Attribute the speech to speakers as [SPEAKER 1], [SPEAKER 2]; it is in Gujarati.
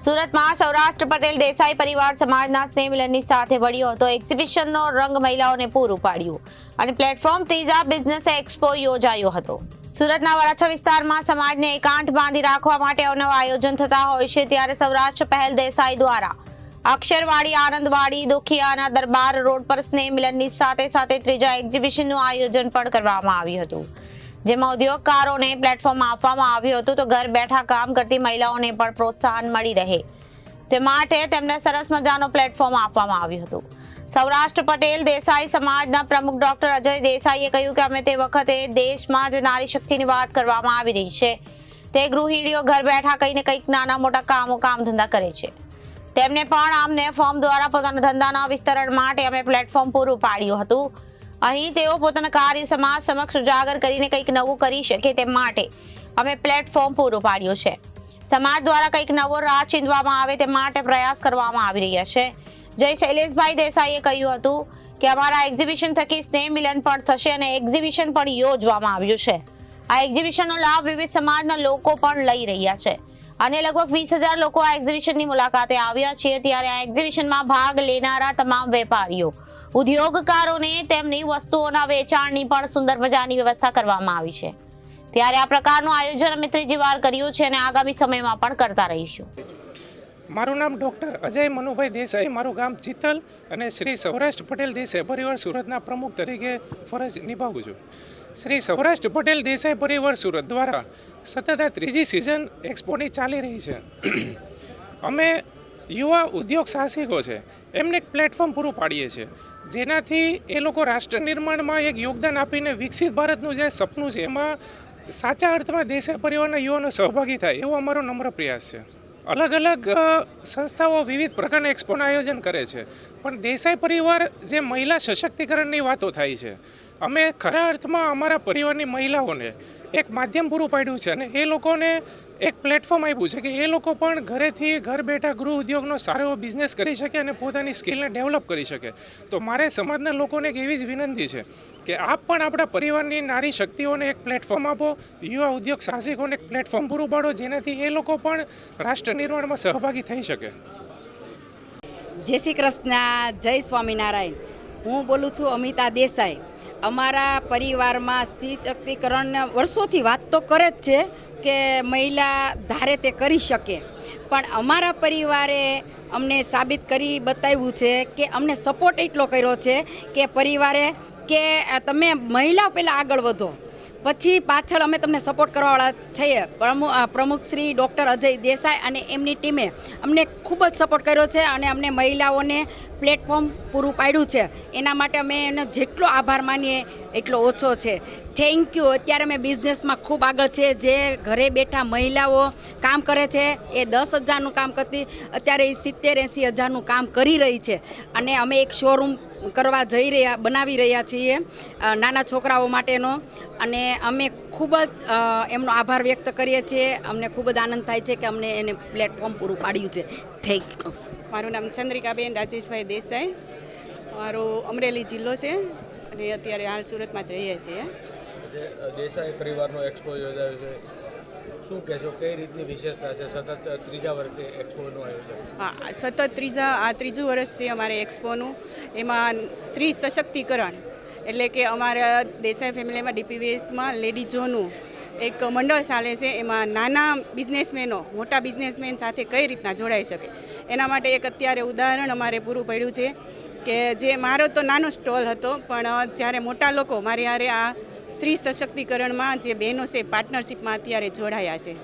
[SPEAKER 1] સુરતમાં સૌરાષ્ટ્ર પટેલ દેસાઈ પરિવાર સમાજના સ્નેહ મિલનની સાથે વળ્યો હતો. એક્ઝિબિશનનો રંગ મહિલાઓને પૂરું પાડ્યું અને પ્લેટફોર્મ ત્રીજા બિઝનેસ એક્સપો યોજાયો હતો. સુરતના વરાછા વિસ્તારમાં સમાજને એકાંત બાંધી રાખવા માટે અવનવા આયોજન થતા હોય છે ત્યારે સૌરાષ્ટ્ર પહેલ દેસાઈ દ્વારા અક્ષરવાડી, આનંદવાડી, દુખિયાના દરબાર રોડ પર સ્નેહ મિલનની સાથે સાથે ત્રીજા એક્ઝિબિશનનું આયોજન પણ કરવામાં આવ્યું હતું. જેમાં ઉદ્યોગકારોને પ્લેટફોર્મ આપવામાં આવ્યું હતું તો ઘર બેઠા કામ કરતી મહિલાઓને પણ પ્રોત્સાહન મળી રહે. તે માટે તેમને સરસ મજાનો પ્લેટફોર્મ આપવામાં આવ્યું હતું. સૌરાષ્ટ્ર પટેલ દેસાઈ સમાજના પ્રમુખ ડોક્ટર અજય દેસાઈએ કહ્યું કે અમે તે વખતે દેશમાં જ નારી શક્તિની વાત કરવામાં આવી રહી છે. તે ગૃહિણીઓ ઘર બેઠા કહીને કંઈક નાના મોટા કામો કામ ધંધા કરે છે. તેમને પણ અમને ફોર્મ દ્વારા પોતાના ધંધાના વિસ્તરણ માટે અમે પ્લેટફોર્મ પૂરું પાડ્યું હતું. અહીં તેઓ પોતાના કાર્ય સમાજ સમક્ષ ઉજાગર કરીને કંઈક નવું કરી શકે તે માટે અમે પ્લેટફોર્મ પૂરું પાડ્યું છે. સમાજ દ્વારા કંઈક નવો રાહ ચીંધવામાં આવે તે માટે પ્રયાસ કરવામાં આવી રહ્યા છે. જય શૈલેષભાઈ દેસાઈએ કહ્યું હતું કે અમારા એક્ઝિબિશન થકી સ્નેહ મિલન પણ થશે અને એક્ઝિબિશન પણ યોજવામાં આવ્યું છે. આ એક્ઝિબિશનનો લાભ વિવિધ સમાજના લોકો પણ લઈ રહ્યા છે. અને લગભગ વીસ હજાર લોકો આ એક્ઝિબિશનની મુલાકાતે આવ્યા છે ત્યારે આ એક્ઝિબિશનમાં ભાગ લેનારા તમામ વેપારીઓ ઉદ્યોગકારોને તેમની વસ્તુઓના વેચાણની પણ સુંદર મજાની વ્યવસ્થા કરવામાં આવી છે. ત્યારે આ પ્રકારનું આયોજન અમે ત્રીજી વાર કર્યું છે અને આગામી સમયમાં પણ કરતા રહીશું.
[SPEAKER 2] મારું નામ ડૉક્ટર અજય મનુભાઈ દેસાઈ, મારું ગામ ચિત્તલ અને શ્રી સૌરાષ્ટ્ર પટેલ દેસાઈ પરિવાર સુરતના પ્રમુખ તરીકે ફરજ નિભાવું છું. શ્રી સૌરાષ્ટ્ર પટેલ દેસાઈ પરિવાર સુરત દ્વારા સતત આ ત્રીજી સિઝન એક્સપોની ચાલી રહી છે. અમે યુવા ઉદ્યોગ સાહસિકો છે. એમને એક પ્લેટફોર્મ પૂરું પાડીએ છીએ. જેનાથી એ લોકો રાષ્ટ્ર નિર્માણમાં એક યોગદાન આપીને વિકસિત ભારતનું જે સપનું છે, એમાં સાચા અર્થમાં દેશે પરિવારના યુવાનો સહભાગી થાય, એવો અમારો નમ્ર પ્રયાસ છે. અલગ અલગ સંસ્થાઓ વિવિધ પ્રકારના એક્સપોનું આયોજન કરે છે, પણ દેસાઈ પરિવાર જે મહિલા સશક્તિકરણની વાતો થાય છે, અમે ખરા અર્થમાં અમારા પરિવારની મહિલાઓને એક માધ્યમ પૂરું પાડ્યું છે અને એ લોકોને એક પ્લેટફોર્મ આપ્યું છે કે એ લોકો પણ ઘરેથી ઘર બેઠા ગૃહ ઉદ્યોગનો સારો એવો બિઝનેસ કરી શકે અને પોતાની સ્કિલને ડેવલપ કરી શકે. તો મારે સમાજના લોકોને એક એવી જ વિનંતી છે કે આપ પણ આપણા પરિવારની નારી શક્તિઓને એક પ્લેટફોર્મ આપો, યુવા ઉદ્યોગ સાહસિકોને એક પ્લેટફોર્મ પૂરું પાડો, જેનાથી એ લોકો પણ રાષ્ટ્ર નિર્માણમાં સહભાગી થઈ શકે.
[SPEAKER 3] જય શ્રી કૃષ્ણ, જય સ્વામિનારાયણ. હું બોલું છું અમિતા દેસાઈ. અમારા પરિવારમાં સ્ત્રી શક્તિકરણ વર્ષોથી વાત તો કરે જ છે કે મહિલા ધારે તે કરી શકે. પણ અમારા પરિવારે અમને સાબિત કરી બતાવ્યું છે કે અમને સપોર્ટ એટલો કર્યો છે કે પરિવારે કે તમે મહિલા પહેલાં આગળ વધો. પછી પાછળ અમે તમને સપોર્ટ કરવાવાળા છીએ. પ્રમુખ પ્રમુખશ્રી ડૉક્ટર અજય દેસાઈ અને એમની ટીમે અમને ખૂબ જ સપોર્ટ કર્યો છે અને અમને મહિલાઓને પ્લેટફોર્મ પૂરું પાડ્યું છે. એના માટે અમે એનો જેટલો આભાર માનીએ એટલો ઓછો છે. થેન્ક યુ અત્યારે અમે બિઝનેસમાં ખૂબ આગળ છે. જે ઘરે બેઠા મહિલાઓ કામ કરે છે, એ દસ હજારનું કામ કરતી, અત્યારે એ સિત્તેર એંસી હજારનું કામ કરી રહી છે. અને અમે એક શોરૂમ કરવા જઈ રહ્યા, બનાવી રહ્યા છીએ નાના છોકરાઓ માટેનો. અને અમે ખૂબ જ એમનો આભાર વ્યક્ત કરીએ છીએ. અમને ખૂબ જ આનંદ થાય છે કે અમને એને પ્લેટફોર્મ પૂરું પાડ્યું છે. થેન્ક યુ
[SPEAKER 4] મારું નામ ચંદ્રિકાબેન રાજેશભાઈ દેસાઈ. મારો અમરેલી જિલ્લો છે અને અત્યારે હાલ સુરતમાં જ રહીએ છીએ.
[SPEAKER 5] જે દેસાઈ પરિવારનો એક્સપો યોજાયો છે. સતત ત્રીજા
[SPEAKER 4] હા, સતત ત્રીજા, આ ત્રીજું વર્ષ છે અમારે એક્સપોનું એમાં સ્ત્રી સશક્તિકરણ, એટલે કે અમારા દેસાઈ ફેમિલીમાં ડીપીવીએસમાં લેડીઝોનું એક મંડળ ચાલે છે. એમાં નાના બિઝનેસમેનો, મોટા બિઝનેસમેન સાથે કઈ રીતના જોડાઈ શકે? એના માટે એક અત્યારે ઉદાહરણ અમારે પૂરું પડ્યું છે કે જે, મારો તો નાનો સ્ટોલ હતો, પણ જ્યારે મોટા લોકો, મારી હારે આ સ્ત્રી સશક્તિકરણમાં જે બહેનો છે પાર્ટનરશિપમાં અત્યારે જોડાયા છે.